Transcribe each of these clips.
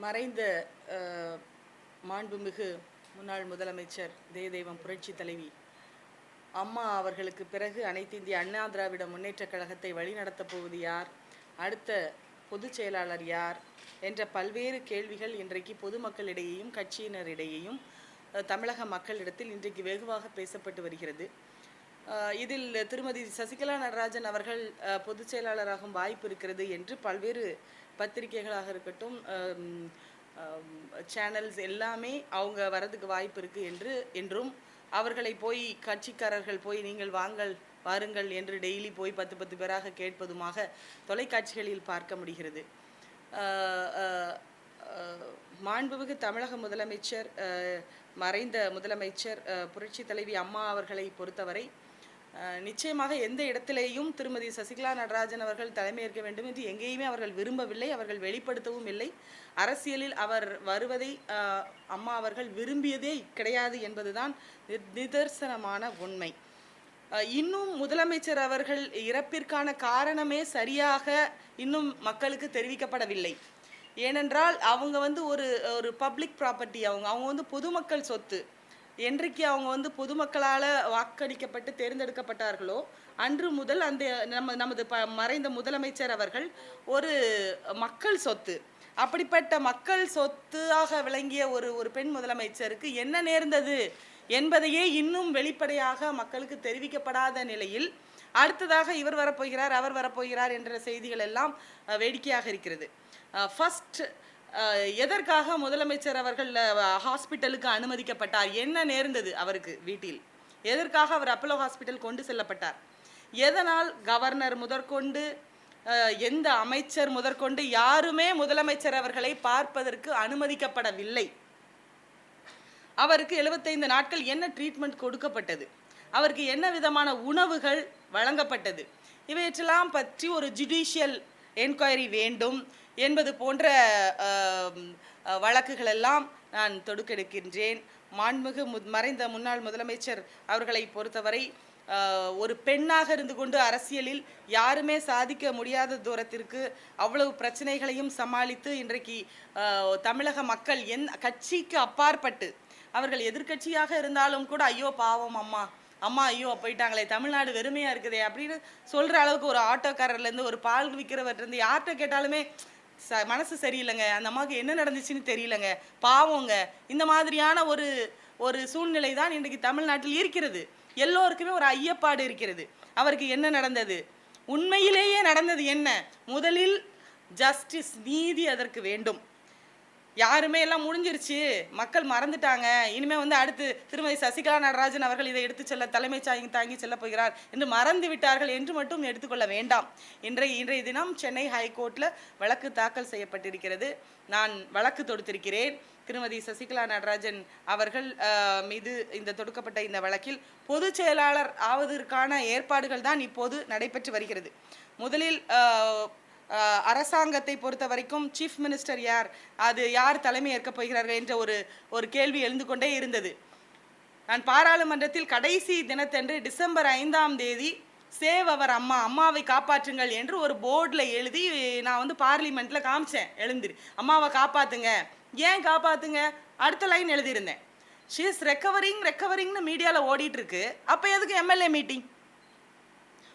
மறைந்த மாண்புமிகு முன்னாள் முதலமைச்சர் தேதெய்வம் புரட்சி தலைவி அம்மா அவர்களுக்கு பிறகு அனைத்து இந்திய அண்ணா திராவிட முன்னேற்றக் கழகத்தை வழிநடத்தப் போவது யார்? அடுத்த பொதுச் செயலாளர் யார்? என்ற பல்வேறு கேள்விகள் இன்றைக்கு பொதுமக்களிடையேயும் கட்சியினரிடையேயும் அஹ், தமிழக மக்களிடத்தில் இன்றைக்கு வெகுவாக பேசப்பட்டு வருகிறது. அஹ், இதில் திருமதி சசிகலா நடராஜன் அவர்கள் அஹ், பொதுச் செயலாளராகும் வாய்ப்பு இருக்கிறது என்று பல்வேறு பத்திரிகைகளாக இருக்கட்டும் சேனல்ஸ் எல்லாமே அவங்க வரதுக்கு வாய்ப்பு இருக்கு என்று என்றும் அவர்களை போய் கட்சிக்காரர்கள் போய் நீங்கள் வாங்கள் வாருங்கள் என்று டெய்லி போய் பத்து பத்து பேராக கேட்பதுமாக தொலைக்காட்சிகளில் பார்க்க முடிகிறது. மாண்புமிகு தமிழக முதலமைச்சர் மறைந்த முதலமைச்சர் புரட்சி தலைவி அம்மா அவர்களை பொறுத்தவரை நிச்சயமாக எந்த இடத்திலேயும் திருமதி சசிகலா நடராஜன் அவர்கள் தலைமையேற்க வேண்டும் என்று எங்கேயுமே அவர்கள் விரும்பவில்லை அவர்கள் வெளிப்படுத்தவும் இல்லை. அரசியலில் அவர் வருவதை அம்மா அவர்கள் விரும்பியதே கிடையாது என்பதுதான் நி- நிதர்சனமான உண்மை. இன்னும் முதலமைச்சர் அவர்கள் இறப்பிற்கான காரணமே சரியாக இன்னும் மக்களுக்கு தெரிவிக்கப்படவில்லை. ஏனென்றால் அவங்க வந்து ஒரு ஒரு பப்ளிக் ப்ராப்பர்ட்டி அவங்க அவங்க வந்து பொதுமக்கள் சொத்து. என்றைக்கு அவங்க வந்து பொதுமக்களால் வாக்களிக்கப்பட்டு தேர்ந்தெடுக்கப்பட்டார்களோ அன்று முதல் அந்த நம்ம நமது ப மறைந்த முதலமைச்சர் அவர்கள் ஒரு மக்கள் சொத்து. அப்படிப்பட்ட மக்கள் சொத்தாக விளங்கிய ஒரு ஒரு பெண் முதலமைச்சருக்கு என்ன நேர்ந்தது என்பதையே இன்னும் வெளிப்படையாக மக்களுக்கு தெரிவிக்கப்படாத நிலையில் அடுத்ததாக இவர் வரப்போகிறார் அவர் வரப்போகிறார் என்ற செய்திகள் எல்லாம் வேடிக்கையாக இருக்கிறது. ஃபஸ்ட் எதற்காக முதலமைச்சர் அவர்கள் ஹாஸ்பிட்டலுக்கு அனுமதிக்கப்பட்டார்? என்ன நேர்ந்தது அவருக்கு வீட்டில்? எதற்காக அவர் அப்பலோ ஹாஸ்பிட்டல் கொண்டு செல்லப்பட்டார்? எதனால் கவர்னர் முதற்கொண்டு அஹ், எந்த அமைச்சர் முதற்கொண்டு யாருமே முதலமைச்சர் அவர்களை பார்ப்பதற்கு அனுமதிக்கப்படவில்லை? அவருக்கு 75 நாட்கள் என்ன ட்ரீட்மெண்ட் கொடுக்கப்பட்டது? அவருக்கு என்ன விதமான உணவுகள் வழங்கப்பட்டது? இவற்றெல்லாம் பற்றி ஒரு ஜுடிஷியல் என்கொயரி வேண்டும். என்பது போன்ற வழக்குகளெல்லாம் நான் தொடுக்கெடுக்கின்றேன். மாண்புமிகு மு மறைந்த முன்னாள் முதலமைச்சர் அவர்களை பொறுத்தவரை ஒரு பெண்ணாக இருந்து கொண்டு அரசியலில் யாருமே சாதிக்க முடியாத தூரத்திற்கு அவ்வளவு பிரச்சனைகளையும் சமாளித்து இன்றைக்கு ஆஹ், தமிழக மக்கள் என் கட்சிக்கு அப்பாற்பட்டு அவர்கள் எதிர்க்கட்சியாக இருந்தாலும் கூட ஐயோ பாவம் அம்மா அம்மா ஐயோ போயிட்டாங்களே தமிழ்நாடு வெறுமையா இருக்குதே அப்படின்னு சொல்ற அளவுக்கு ஒரு ஆட்டோக்காரர்ல இருந்து ஒரு பால் விற்கிறவர்லேருந்து இருந்து யார்கிட்ட கேட்டாலுமே ச மனசு சரியில்லைங்க. அந்த அம்மாவுக்கு என்ன நடந்துச்சுன்னு தெரியலங்க. பாவங்க. இந்த மாதிரியான ஒரு ஒரு சூழ்நிலை தான் இன்றைக்கு தமிழ்நாட்டில் இருக்கிறது. எல்லோருக்குமே ஒரு ஐயப்பாடு இருக்கிறது. அவருக்கு என்ன நடந்தது? உண்மையிலேயே நடந்தது என்ன? முதலில் ஜஸ்டிஸ் நீதி அதற்கு வேண்டும். யாருமே எல்லாம் முடிஞ்சிருச்சு. மக்கள் மறந்துட்டாங்க. இனிமேல் வந்து அடுத்து திருமதி சசிகலா நடராஜன் அவர்கள் இதை எடுத்து செல்ல தலைமை சாங்கி தாங்கி செல்ல போகிறார் என்று மறந்து விட்டார்கள் என்று மட்டும் எடுத்துக்கொள்ள வேண்டாம். இன்றைய இன்றைய தினம் சென்னை ஹைகோர்ட்டில் வழக்கு தாக்கல் செய்யப்பட்டிருக்கிறது. நான் வழக்கு தொடுத்திருக்கிறேன். திருமதி சசிகலா நடராஜன் அவர்கள் மீது இந்த தொடுக்கப்பட்ட இந்த வழக்கில் பொதுச் செயலாளர் ஆவதற்கான ஏற்பாடுகள் தான் இப்போது நடைபெற்று வருகிறது. முதலில் அரசாங்கத்தை பொறுத்த வரைக்கும் சீஃப் மினிஸ்டர் யார்? அது யார் தலைமை ஏற்கப் போகிறார்கள் என்ற ஒரு ஒரு கேள்வி எழுந்து கொண்டே இருந்தது. நான் பாராளுமன்றத்தில் கடைசி தினத்தன்று டிசம்பர் ஐந்தாம் தேதி சேவ் அவர் அம்மா அம்மாவை காப்பாற்றுங்கள் என்று ஒரு போர்டில் எழுதி நான் வந்து பார்லிமெண்ட்டில் காமிச்சேன் எழுந்திரு. அம்மாவை காப்பாற்றுங்க ஏன் காப்பாற்றுங்க அடுத்த லைன் எழுதியிருந்தேன். ஷீ இஸ் ரெக்கவரிங் ரெக்கவரிங்னு மீடியாவில் ஓடிட்டு இருக்கு அப்போ எதுக்கு எம்எல்ஏ மீட்டிங்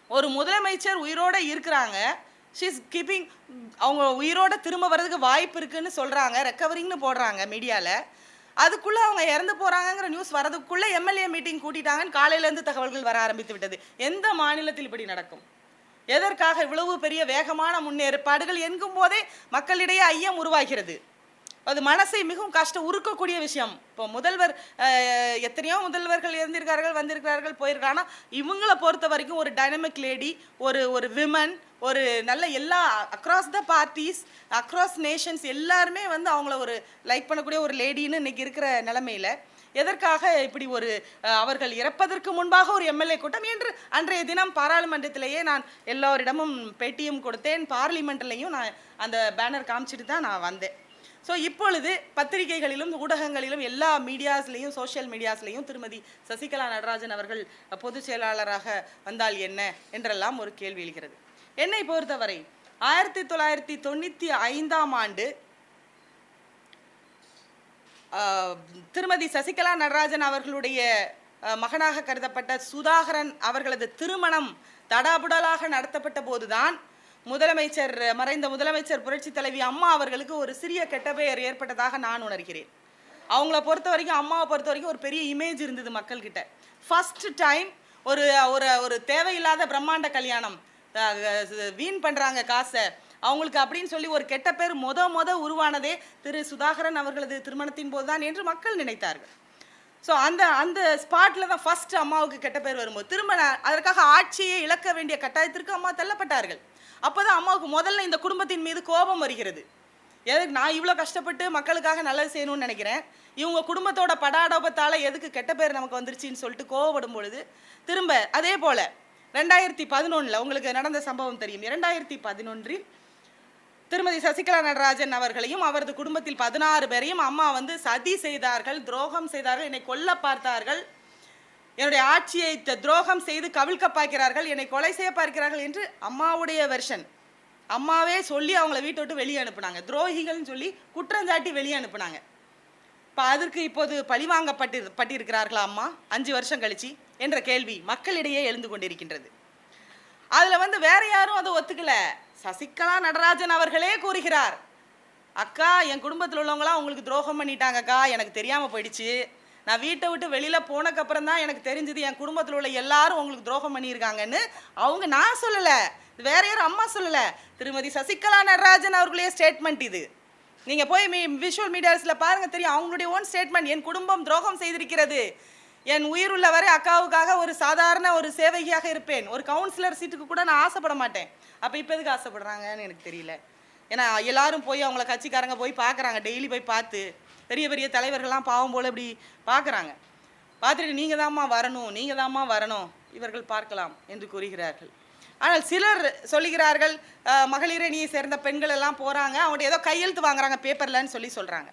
ஒரு முதலமைச்சர் உயிரோட இருக்கிறாங்க. ஷீஸ் கீப்பிங் அவங்க உயிரோட திரும்ப வர்றதுக்கு வாய்ப்பு இருக்குன்னு சொல்கிறாங்க ரெக்கவரிங்னு போடுறாங்க மீடியாவில் அதுக்குள்ளே அவங்க இறந்து போகிறாங்கங்கிற நியூஸ் வரதுக்குள்ளே எம்எல்ஏ மீட்டிங் கூட்டிட்டாங்கன்னு காலையிலேருந்து தகவல்கள் வர ஆரம்பித்து விட்டது. எந்த மாநிலத்தில் இப்படி நடக்கும்? எதற்காக இவ்வளவு பெரிய வேகமான முன்னேற்பாடுகள் என்கும் போதே மக்களிடையே ஐயம் உருவாகிறது? அது மனசை மிகவும் கஷ்டம் உருக்கக்கூடிய விஷயம். இப்போ முதல்வர் எத்தனையோ முதல்வர்கள் இருந்திருக்கார்கள் வந்திருக்கிறார்கள் போயிருக்காங்க. ஆனால் இவங்களை பொறுத்த வரைக்கும் ஒரு டைனமிக் லேடி ஒரு ஒரு விமன் ஒரு நல்ல எல்லா across the parties across nations எல்லாருமே வந்து அவங்கள ஒரு லைக் பண்ணக்கூடிய ஒரு லேடின்னு இன்னைக்கு இருக்கிற நிலமையில எதற்காக இப்படி ஒரு அவர்கள் இறப்பதற்கு முன்பாக ஒரு எம்எல்ஏ கூட்டம் என்று அன்றைய தினம் பாராளுமன்றத்திலேயே நான் எல்லோரிடமும் பேட்டியும் கொடுத்தேன். பார்லிமெண்ட்லையும் நான் அந்த பேனர் காமிச்சிட்டு தான் நான் வந்தேன். ஸோ இப்பொழுது பத்திரிகைகளிலும் ஊடகங்களிலும் எல்லா மீடியாஸ்லேயும் சோஷியல் மீடியாஸ்லேயும் திருமதி சசிகலா நடராஜன் அவர்கள் பொதுச் செயலாளராக வந்தால் என்ன என்றெல்லாம் ஒரு கேள்வி எழுகிறது. என்னை பொறுத்தவரை ஆயிரத்தி தொள்ளாயிரத்தி தொண்ணூற்றி ஐந்தாம் ஆண்டு திருமதி சசிகலா நடராஜன் அவர்களுடைய மகனாக கருதப்பட்ட சுதாகரன் அவர்களது திருமணம் தடாபுடலாக நடத்தப்பட்ட போதுதான் முதலமைச்சர் மறைந்த முதலமைச்சர் புரட்சி தலைவி அம்மா அவர்களுக்கு ஒரு சிறிய கெட்ட பெயர் ஏற்பட்டதாக நான் உணர்கிறேன். அவங்கள பொறுத்த வரைக்கும் அம்மாவை பொறுத்த வரைக்கும் ஒரு பெரிய இமேஜ் இருந்தது மக்கள்கிட்ட. ஃபர்ஸ்ட் டைம் ஒரு ஒரு ஒரு தேவையில்லாத பிரம்மாண்ட கல்யாணம் வீண் பண்ணுறாங்க காசை. அவங்களுக்கு அப்படின்னு சொல்லி ஒரு கெட்ட பேர் மொத மொத உருவானதே திரு சுதாகரன் அவர்களது திருமணத்தின் போதுதான் என்று மக்கள் நினைத்தார்கள். ஸோ அந்த அந்த ஸ்பாட்டில் தான் ஃபர்ஸ்ட் அம்மாவுக்கு கெட்ட பேர் வரும்போது திரும்ப அதற்காக ஆட்சியை இழக்க வேண்டிய கட்டாயத்திற்கு அம்மா தள்ளப்பட்டார்கள். அப்போ தான் அம்மாவுக்கு முதல்ல இந்த குடும்பத்தின் மீது கோபம் வருகிறது. எதுக்கு நான் இவ்வளோ கஷ்டப்பட்டு மக்களுக்காக நல்லது செய்யணும்னு நினைக்கிறேன். இவங்க குடும்பத்தோட படாடோபத்தால் எதுக்கு கெட்ட பேர் நமக்கு வந்துருச்சுன்னு சொல்லிட்டு கோவப்படும் பொழுது திரும்ப அதே போல் ரெண்டாயிரத்தி பதினொன்றில் உங்களுக்கு நடந்த சம்பவம் தெரியும். இரண்டாயிரத்தி பதினொன்றில் திருமதி சசிகலா நடராஜன் அவர்களையும் அவரது குடும்பத்தில் பதினாறு பேரையும் அம்மா வந்து சதி செய்தார்கள் துரோகம் செய்தார்கள் என்னை கொல்ல பார்த்தார்கள். என்னுடைய ஆட்சியை துரோகம் செய்து கவிழ்க்க பார்க்கிறார்கள் என்னை கொலை செய்ய பார்க்கிறார்கள் என்று அம்மாவுடைய வெர்ஷன் அம்மாவே சொல்லி அவங்கள வீட்டை விட்டு வெளியே அனுப்புனாங்க. துரோகிகள்னு சொல்லி குற்றஞ்சாட்டி வெளியே அனுப்புனாங்க. இப்போ அதற்கு இப்போது பழிவாங்கப்பட்டு பட்டிருக்கிறார்களா அம்மா? அஞ்சு வருஷம் கழிச்சு என்ற கேள்வி மக்களிடையே எழுந்து கொண்டிருக்கின்றது. அதில் வந்து வேற யாரும் அதை ஒத்துக்கல. சசிகலா நடராஜன் அவர்களே கூறுகிறார் அக்கா என் குடும்பத்தில் உள்ளவங்களாம் உங்களுக்கு துரோகம் பண்ணிட்டாங்கக்கா எனக்கு தெரியாமல் போயிடுச்சு. நான் வீட்டை விட்டு வெளியில் போனக்கப்புறம் தான் எனக்கு தெரிஞ்சது என் குடும்பத்தில் உள்ள எல்லாரும் உங்களுக்கு துரோகம் பண்ணியிருக்காங்கன்னு அவங்க நான் சொல்லலை. வேற யாரும் அம்மா சொல்லலை. திருமதி சசிகலா நடராஜன் அவர்களே ஸ்டேட்மெண்ட் இது. நீங்கள் போய் மீ விஷுவல் மீடியாஸில் பாருங்கள் தெரியும். அவங்களுடைய ஓன் ஸ்டேட்மெண்ட் என் குடும்பம் துரோகம் செய்திருக்கிறது. என் உயிர் உள்ள வரை அக்காவுக்காக ஒரு சாதாரண ஒரு சேவகியாக இருப்பேன். ஒரு கவுன்சிலர் சீட்டுக்கு கூட நான் ஆசைப்பட மாட்டேன். அப்போ இப்போ எதுக்கு ஆசைப்படுறாங்கன்னு எனக்கு தெரியல. ஏன்னா எல்லாரும் போய் அவங்கள கட்சிக்காரங்க போய் பார்க்குறாங்க டெய்லி போய் பார்த்து பெரிய பெரிய தலைவர்கள்லாம் பாவம் போல் இப்படி பார்க்குறாங்க பார்த்துட்டு நீங்கள் தாம்மா வரணும் நீங்கள் தாம்மா வரணும். இவர்கள் பார்க்கலாம் என்று கூறுகிறார்கள். ஆனால் சிலர் சொல்லுகிறார்கள் மகளிரணியை சேர்ந்த பெண்கள் எல்லாம் போகிறாங்க அவங்கள்ட்ட ஏதோ கையெழுத்து வாங்குறாங்க பேப்பர்லன்னு சொல்லி சொல்கிறாங்க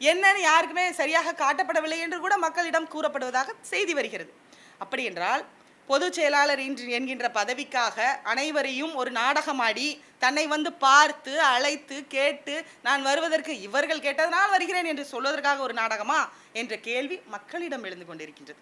என்னன்னு யாருக்குமே சரியாக காட்டப்படவில்லை என்று கூட மக்களிடம் கூறப்படுவதாக செய்தி வருகிறது. அப்படி என்றால் பொதுச் செயலாளர் என்கின்ற பதவிக்காக அனைவரையும் ஒரு நாடகமாடி தன்னை வந்து பார்த்து அழைத்து கேட்டு நான் வருவதற்கு இவர்கள் கேட்டதனால் வருகிறேன் என்று சொல்வதற்காக ஒரு நாடகமா? என்ற கேள்வி மக்களிடம் எழுந்து கொண்டிருக்கின்றது.